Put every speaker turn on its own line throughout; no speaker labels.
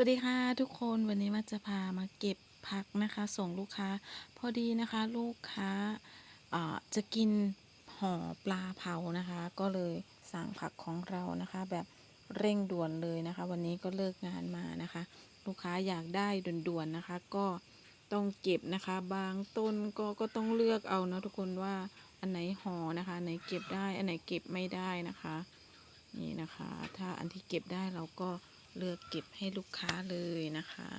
วัสดีค่ะทุกคนวันนี้มาจะพามาเก็บผักนะคะ ส่งลูกค้า พอดีนะคะลูกค้าจะกินห่อปลาเผานะคะ ก็เลยสั่งผักของเรานะคะ แบบเร่งด่วนเลยนะคะ วันนี้ก็เลิกงานมานะคะ ลูกค้าอยากได้ด่วนๆนะคะ ก็ต้องเก็บนะคะ บางต้นก็ก็ต้องเลือกเอานะทุกคนว่าอันไหนห่อนะคะอันไหนเก็บได้อันไหนเก็บไม่ได้นะคะนี่นะคะ ถ้าอันที่เก็บได้เราก็ เลือกเก็บให้ลูกค้าเลยนะคะ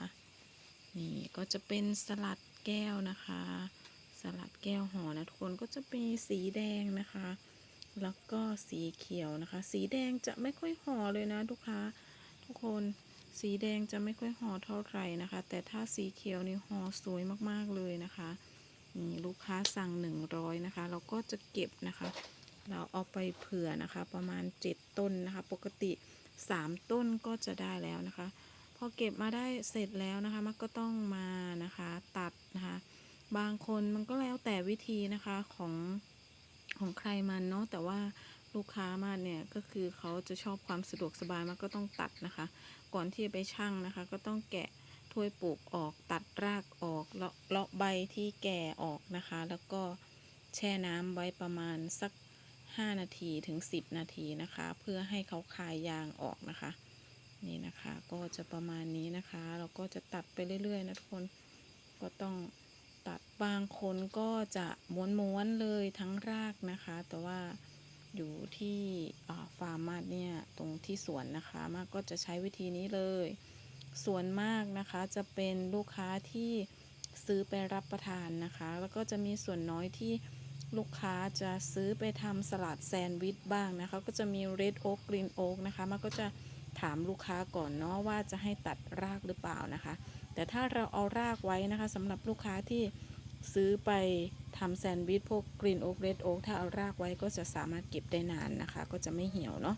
นี่ก็จะเป็นสลัดแก้วนะคะ สลัดแก้วห่อนะทุกคนก็จะมีสีแดงนะคะ แล้วก็สีเขียวนะคะ สีแดงจะไม่ค่อยห่อเลยนะลูกค้าทุกคนสีแดงจะไม่ค่อยห่อเท่าไหร่นะคะ แต่ถ้าสีเขียวนี่ห่อสวยมากๆเลยนะคะนี่ลูกค้าสั่ง 100 นะคะ เราก็จะเก็บนะคะ เราเอาไปเผื่อนะคะ ประมาณ 7 ต้นนะคะ ปกติ 3 ต้นก็จะได้แล้วนะคะ พอเก็บมาได้เสร็จแล้วนะคะ มันก็ต้องมานะคะ ตัดนะคะ บางคนมันก็แล้วแต่วิธีนะคะของของใครมันเนาะแต่ว่าลูกค้ามาเนี่ยก็คือเขาจะชอบความสะดวกสบายมันก็ต้องตัดนะคะ ก่อนที่จะไปชั่งนะคะ ก็ต้องแกะถ้วยปลูกออกตัดรากออกเลาะเลาะใบที่แก่ออกนะคะ แล้วก็แช่น้ำไว้ประมาณสัก 5 นาทีถึง 10 นาทีนะคะ เพื่อให้เขาคายยางออกนะคะ นี่นะคะก็จะประมาณนี้นะคะ เราก็จะตัดไปเรื่อยๆนะทุกคนก็ต้องตัดบางคนก็จะม้วนๆเลยทั้งรากนะคะ แต่ว่าอยู่ที่ฟาร์มมาดเนี่ยตรงที่สวนนะคะมากก็จะใช้วิธีนี้เลยส่วนมากนะคะจะเป็นลูกค้าที่ซื้อไปรับประทานนะคะ แล้วก็จะมีส่วนน้อยที่ ลูกค้าจะซื้อไปทำสลัดแซนด์วิชบ้างนะคะ ก็จะมี red oak green oak นะคะ มันก็จะถามลูกค้าก่อนเนาะว่าจะให้ตัดรากหรือเปล่านะคะ แต่ถ้าเราเอารากไว้นะคะสำหรับลูกค้าที่ซื้อไปทำแซนด์วิชพวก green oak red oak ถ้าเอารากไว้ก็จะสามารถเก็บได้นานนะคะ ก็จะไม่เหี่ยวเนาะ